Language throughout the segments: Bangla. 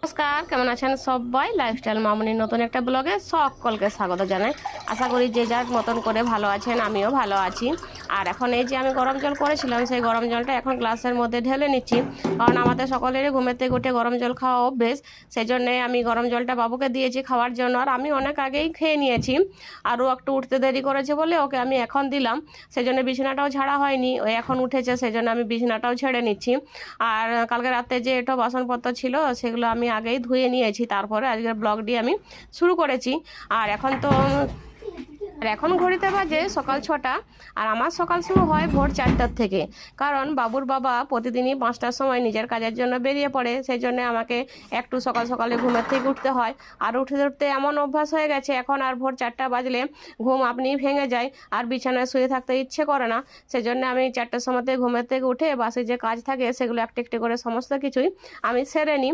নমস্কার, কেমন আছেন সবাই? লাইফস্টাইল মামুনির নতুন একটা ব্লগে সকলকে স্বাগত জানাই। আশা করি যে যার মতন করে ভালো আছেন, আমিও ভালো আছি। আর এখন এই যে আমি গরম জল করেছিলাম, সেই গরম জলটা এখন গ্লাসের মধ্যে ঢেলে নিচ্ছি। কারণ আমাদের সকলেরই ঘুমেতে উঠে গরম জল খাওয়া অভ্যেস। সেই জন্যে আমি গরম জলটা বাবুকে দিয়েছি খাওয়ার জন্য, আর আমি অনেক আগেই খেয়ে নিয়েছি। আরও একটু উঠতে দেরি করেছে বলে ওকে আমি এখন দিলাম। সেই জন্য বিছানাটাও ঝাড়া হয়নি, ও এখন উঠেছে সেই জন্য আমি বিছানাটাও ছেড়ে নিচ্ছি। আর কালকে রাতে যে এটা বাসনপত্র ছিল, সেগুলো আমি আগেই ধুয়ে নিয়েছি। তারপরে আজকের ব্লগটি আমি শুরু করেছি। আর এখন তো আর এখন ঘড়িতে বাজে সকাল ছটা, আর আমার সকাল শুরু হয় ভোর চারটার থেকে। কারণ বাবুর বাবা প্রতিদিনই পাঁচটার সময় নিজের কাজের জন্য বেরিয়ে পড়ে, সেই জন্য আমাকে একটু সকাল সকালে ঘুমের থেকে উঠতে হয়। আর উঠতে উঠতে এমন অভ্যাস হয়ে গেছে, এখন আর ভোর চারটা বাজলে ঘুম আপনিই ভেঙে যায়, আর বিছানায় শুয়ে থাকতে ইচ্ছে করে না। সেই জন্য আমি চারটার সময়তে ঘুমের থেকে উঠে বাসে যে কাজ থাকে, সেগুলো একটু একটু করে সমস্ত কিছুই আমি সেরে নিই।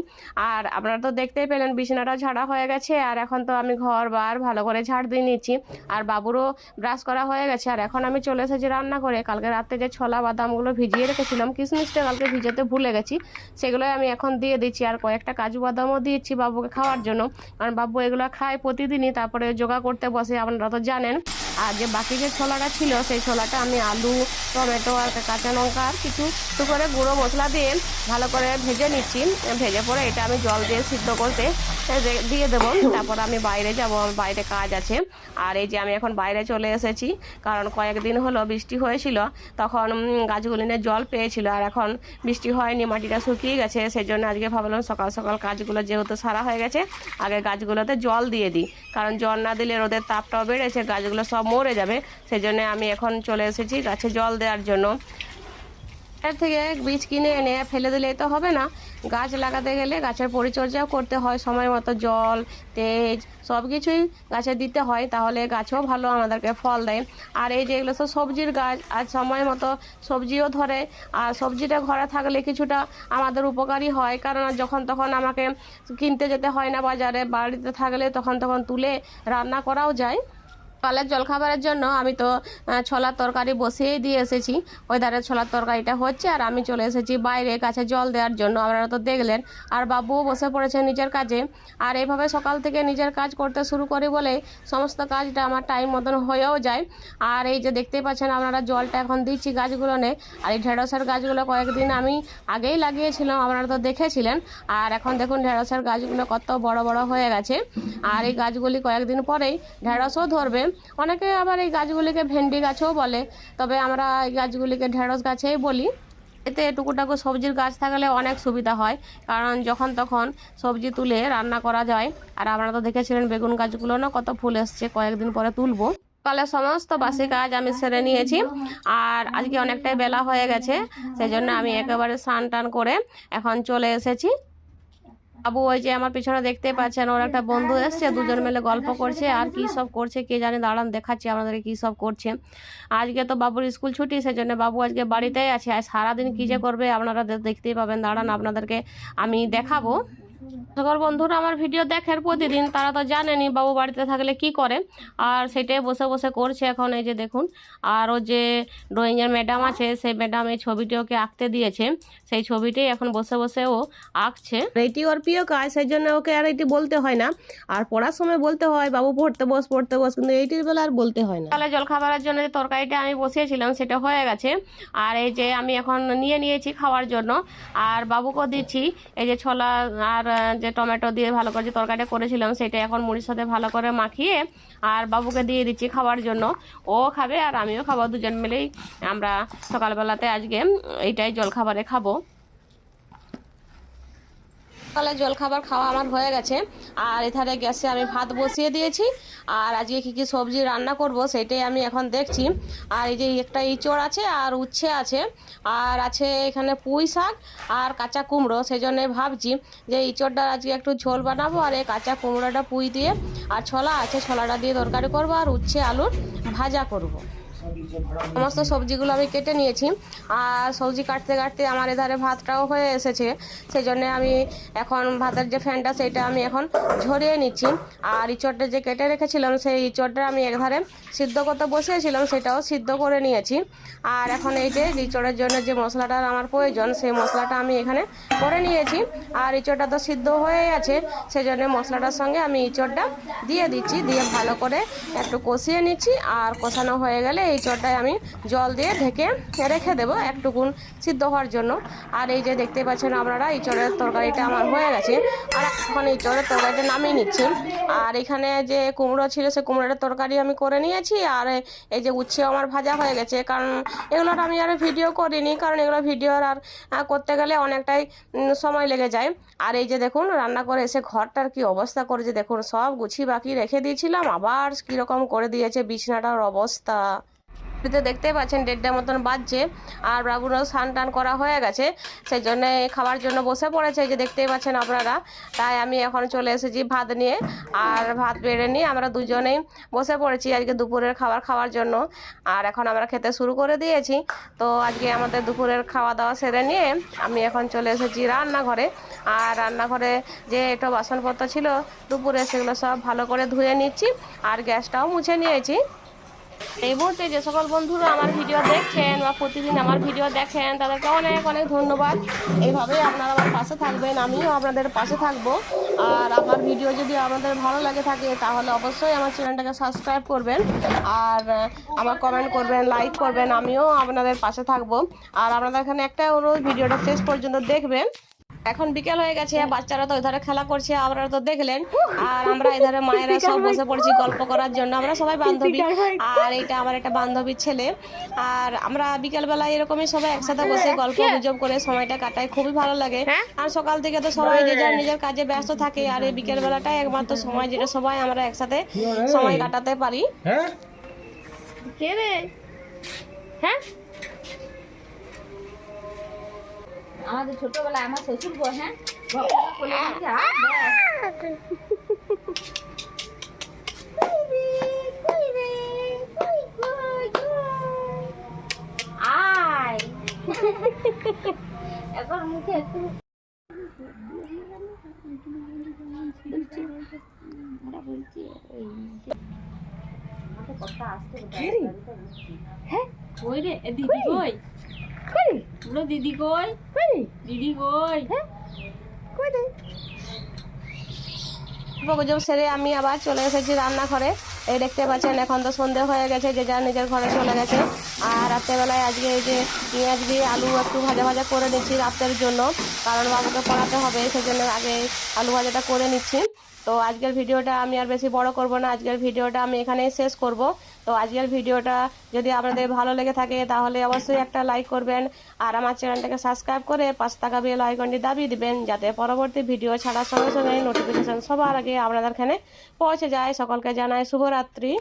আর আপনারা তো দেখতেই পেলেন, বিছানাটা ঝাড়া হয়ে গেছে, আর এখন তো আমি ঘর বার ভালো করে ঝাড় দিয়ে নিচ্ছি। আর বাবুরও ব্রাশ করা হয়ে গেছে। আর এখন আমি চলে এসেছি রান্না করে কালকে রাতে যে ছোলা বাদামগুলো ভিজিয়ে রেখেছিলাম, কিশমিশটা কালকে ভিজাতে ভুলে গেছি। সেগুলোই আমি এখন দিয়ে দিচ্ছি। আর কয়েকটা কাজু বাদামও দিয়েছি বাবুকে খাওয়ার জন্য। কারণ বাবু এগুলো খায় প্রতিদিনই, তারপরে যোগা করতে বসে, আপনারা তো জানেন। আর যে বাকি যে ছোলাটা ছিল, সেই ছোলাটা আমি আলু, টমেটো আর কাঁচা লঙ্কা আর কিছু একটু করে গুঁড়ো মশলা দিয়ে ভালো করে ভেজে নিচ্ছি। ভেজে পরে এটা আমি জল দিয়ে সিদ্ধ করতে দিয়ে দেবো। তারপর আমি বাইরে যাব আমার বাইরে কাজ আছে। আর এই যে আমি এখন বাইরে চলে এসেছি। কারণ কয়েকদিন হলো বৃষ্টি হয়েছিল, তখন গাছগুলিনে জল পেয়েছিল আর এখন বৃষ্টি হয়নি, মাটিটা শুকিয়ে গেছে। সেই জন্য আজকে ভাবলাম সকাল সকাল গাছগুলো যেহেতু সারা হয়ে গেছে, আগে গাছগুলোতে জল দিয়ে দিই। কারণ জল না দিলে রোদের তাপটাও বেড়েছে, গাছগুলো সব মরে যাবে। সেই জন্যে আমি এখন চলে এসেছি গাছে জল দেওয়ার জন্য। এর থেকে বীজ কিনে এনে ফেলে দিলে তো হবে না। গাছ লাগাতে গেলে গাছের পরিচর্যাও করতে হয়, সময় মতো জল, তেজ সব কিছুই গাছে দিতে হয়, তাহলে গাছও ভালো আমাদেরকে ফল দেয়। আর এই যে এগুলো সব সবজির গাছ আর সময় মতো সবজিও ধরে, আর সবজিটা ঘরে থাকলে কিছুটা আমাদের উপকারী হয়। কারণ যখন তখন আমাকে কিনতে যেতে হয় না বাজারে, বাড়িতে থাকলে তখন তখন তুলে রান্না করাও যায়। সকালের জলখাবারের জন্য আমি তো ছোলার তরকারি বসিয়েই দিয়ে এসেছি। ওই ধারে ছোলার তরকারিটা হচ্ছে আর আমি চলে এসেছি বাইরে কাছে জল দেওয়ার জন্য। আপনারা তো দেখলেন। আর বাবুও বসে পড়েছে নিজের কাজে। আর এইভাবে সকাল থেকে নিজের কাজ করতে শুরু করি বলে সমস্ত কাজটা আমার টাইম মতন হয়েও যায়। আর এই যে দেখতেই পাচ্ছেন আপনারা জলটা এখন দিচ্ছি গাছগুলোনে আর এই ঢেঁড়সের গাছগুলো কয়েকদিন আমি আগেই লাগিয়েছিলাম, আপনারা তো দেখেছিলেন। আর এখন দেখুন ঢেঁড়সের গাছগুলো কত বড় বড় হয়ে গেছে। আর এই গাছগুলি কয়েকদিন পরেই ঢেঁড়সও ধরবে। অনেকে আবার এই গাছগুলিকে ভেন্ডি গাছও বলে, তবে আমরা এই গাছগুলিকে ঢেঁড়স গাছেই বলি। এতে টুকুটাকু সবজির গাছ থাকলে অনেক সুবিধা হয়, কারণ যখন তখন সবজি তুলে রান্না করা যায়। আর আপনারা তো দেখেছিলেন বেগুন গাছগুলো না, কত ফুল এসছে, কয়েকদিন পরে তুলবো। সকালে সমস্ত বাসি কাজ আমি সেরে নিয়েছি, আর আজকে অনেকটাই বেলা হয়ে গেছে সেই জন্য আমি একেবারে স্নান টান করে এখন চলে এসেছি। বাবু ওই যে আমার পিছনে দেখতে পাচ্ছেন, ওর একটা বন্ধু এসছে, দুজন মিলে গল্প করছে, আর কি সব করছে, কে জানে দাঁড়ান দেখাচ্ছি আপনাদেরকে কি সব করছে। আজকে তো বাবুর স্কুল ছুটি, সেজন্য বাবু আজকে বাড়িতেই আছে, আর সারাদিন কী যে করবে আপনারা দেখতেই পাবেন। দাঁড়ান আপনাদেরকে আমি দেখাবো। সকল বন্ধুরা আমার ভিডিও দেখেন প্রতিদিন তারা তো জানেনি বাবু বাড়িতে থাকলে কি করে। আর সেটাই বসে বসে করছে এখন এই যে দেখুন। আর ও যে ড্রয়িংয়ের ম্যাডাম আছে সেই ম্যাডাম এই ছবিটি ওকে আঁকতে দিয়েছে। সেই ছবিটাই এখন বসে বসে ও আঁকছে। এইটি ওর প্রিয় কাজ সেই জন্য ওকে আর এটি বলতে হয় না। আর পড়ার সময় বলতে হয় বাবু পড়তে বস পড়তে বস। কিন্তু এইটির বেলা আর বলতে হয় না। তাহলে জলখাবারের জন্য যে তরকারিটা আমি বসিয়েছিলাম সেটা হয়ে গেছে। আর এই যে আমি এখন নিয়ে নিয়েছি খাওয়ার জন্য। আর বাবুকেও দিচ্ছি এই যে ছোলা আর যে টমেটো দিয়ে ভালো করে যে তরকারিটা করেছিলাম, সেটা এখন মুড়ির সাথে ভালো করে মাখিয়ে আর বাবুকে দিয়ে দিচ্ছি খাওয়ার জন্য। ও খাবে আর আমিও খাব, দুজন মিলেই আমরা সকালবেলাতে আজকে এইটাই জলখাবারে খাব। সকালে জলখাবার খাওয়া আমার হয়ে গেছে। আর এধারে গ্যাসে আমি ভাত বসিয়ে দিয়েছি। আর আজকে কী কী সবজি রান্না করব সেটাই আমি এখন দেখছি। আর এই যে একটা ইঁচড় আছে আর উচ্ছে আছে। আর আছে এখানে পুঁই শাক আর কাঁচা কুমড়ো। সেই জন্য ভাবছি যে ইঁচড়টা আজকে একটু ঝোল বানাবো আর এই কাঁচা কুমড়োটা পুঁই দিয়ে আর ছোলা আছে, ছোলাটা দিয়ে তরকারি করব আর উচ্ছে, আলুর ভাজা করব। সমস্ত সবজিগুলো আমি কেটে নিয়েছি। আর সবজি কাটতে কাটতে আমার এধারে ভাতটাও হয়ে এসেছে। সেই জন্যে আমি এখন ভাতের যে ফ্যানটা, সেটা আমি এখন ঝরিয়ে নিচ্ছি। আর ইঁচড়টা যে কেটে রেখেছিলাম, সেই ইঁচড়টা আমি একধারে সিদ্ধ করতে বসিয়েছিলাম, সেটাও সিদ্ধ করে নিয়েছি। আর এখন এই যে ইঁচড়ের জন্য যে মশলাটার আমার প্রয়োজন, সেই মশলাটা আমি এখানে করে নিয়েছি। আর ইঁচড়টা তো সিদ্ধ হয়ে আছে সেই জন্য মশলাটার সঙ্গে আমি ইঁচড়টা দিয়ে দিচ্ছি। দিয়ে ভালো করে একটু কষিয়ে নিচ্ছি, আর কষানো হয়ে গেলে এই চটটায় আমি জল দিয়ে ঢেকে রেখে দেবো একটুকুন সিদ্ধ হওয়ার জন্য। আর এই যে দেখতে পাচ্ছেন আপনারা, এই চড়ের তরকারিটা আমার হয়ে গেছে। আর এখন এই চড়ের তরকারিটা নামিয়ে নিচ্ছি। আর এখানে যে কুমড়ো ছিল, সে কুমড়োর তরকারি আমি করে নিয়েছি। আর এই যে উচ্ছে আমার ভাজা হয়ে গেছে। কারণ এগুলোর আমি আর ভিডিও করিনি, কারণ এগুলো ভিডিও আর করতে গেলে অনেকটাই সময় লেগে যায়। আর এই যে দেখুন, রান্না করে এসে ঘরটার কি অবস্থা করেছে দেখুন, সব গুছিয়ে বাকি রেখে দিয়েছিলাম। আবার কীরকম করে দিয়েছে বিছনাটার অবস্থা। ভিডিওতে দেখতে পাচ্ছেন দেড়টার মতন বাজছে আর বাবুরও স্নান টান করা হয়ে গেছে। সেই জন্য খাবার জন্য বসে পড়েছে যে দেখতেই পাচ্ছেন আপনারা। তাই আমি এখন চলে এসেছি ভাত নিয়ে আর ভাত বেড়ে নিয়ে আমরা দুজনেই বসে পড়েছি আজকে দুপুরের খাবার খাওয়ার জন্য। আর এখন আমরা খেতে শুরু করে দিয়েছি। তো আজকে আমাদের দুপুরের খাওয়া দাওয়া সেরে নিয়ে আমি এখন চলে এসেছি রান্নাঘরে। আর রান্নাঘরে যে একটু বাসনপত্র ছিল দুপুরে সেগুলো সব ভালো করে ধুয়ে নিচ্ছি। আর গ্যাসটাও মুছে নিয়েছি। এই মুহূর্তে যে সকল বন্ধুরা আমার ভিডিও দেখছেন বা প্রতিদিন আমার ভিডিও দেখেন, তাদেরকে অনেক অনেক ধন্যবাদ। এইভাবেই আপনারা আমার পাশে থাকবেন, আমিও আপনাদের পাশে থাকব। আর আমার ভিডিও যদি আপনাদের ভালো লাগে থাকে, তাহলে অবশ্যই আমার চ্যানেলটাকে সাবস্ক্রাইব করবেন। আর আমার কমেন্ট করবেন লাইক করবেন, আমিও আপনাদের পাশে থাকব। আর আপনাদের এখানে একটা অনুরোধ, ভিডিওটা শেষ পর্যন্ত দেখবেন। এখন বিকেল হয়ে গেছে বাচ্চারা তো ওইধারে খেলা করছে আপনারা তো দেখলেন। আর আমরা এধারে মায়েরা সব বসে পড়ছি গল্প করার জন্য। আমরা সবাই বান্ধবী। আর এটা আমার একটা বান্ধবীর ছেলে। আর আমরা বিকেল বেলা এরকমই সবাই একসাথে বসে গল্প গুজব করে সময়টা কাটাই। খুবই ভালো লাগে। আর সকাল থেকে তো সবাই যে যার নিজের কাজে ব্যস্ত থাকে আর এই বিকেল বেলাটাই একমাত্র সময় যেটা সবাই আমরা একসাথে সময় কাটাতে পারি। হ্যাঁ। কে রে? হ্যাঁ? আমাদের ছোটবেলায় আমার শ্বশুর বউ হ্যাঁ? এখন মুখে একটু কথা আসতে হ্যাঁ? কই রে? দিদি কই বলো দিদি কই? দিদি কই? গুজব সেরে আমি আবার চলে এসেছি রান্নাঘরে। এই দেখতে পাচ্ছেন এখন তো সন্ধে হয়ে গেছে যে যার নিজের ঘরে চলে গেছে। আর রাত্রেবেলায় আজকে এই যে পেঁয়াজ দিয়ে আলু একটু ভাজা ভাজা করে নিচ্ছি রাতের জন্য। কারণ বাবুকে পড়াতে হবে সেই জন্য আগে আলু ভাজাটা করে নিচ্ছি। তো আজকের ভিডিওটা আমি আর বেশি বড় করব না। আজকের ভিডিওটা আমি এখানেই শেষ করব। তো আজকের ভিডিওটা যদি আপনাদের ভালো লেগে থাকে, তাহলে অবশ্যই একটা লাইক করবেন আর আমার চ্যানেলটাকে সাবস্ক্রাইব করে পাঁচ টাকা বেল আইকনটি দাবি দিবেন, যাতে পরবর্তী ভিডিও ছাড়ার সঙ্গে সঙ্গে নোটিফিকেশান সবার আগে আপনাদের এখানে পৌঁছে যায়। সকলকে জানায় শুভরাত্রি।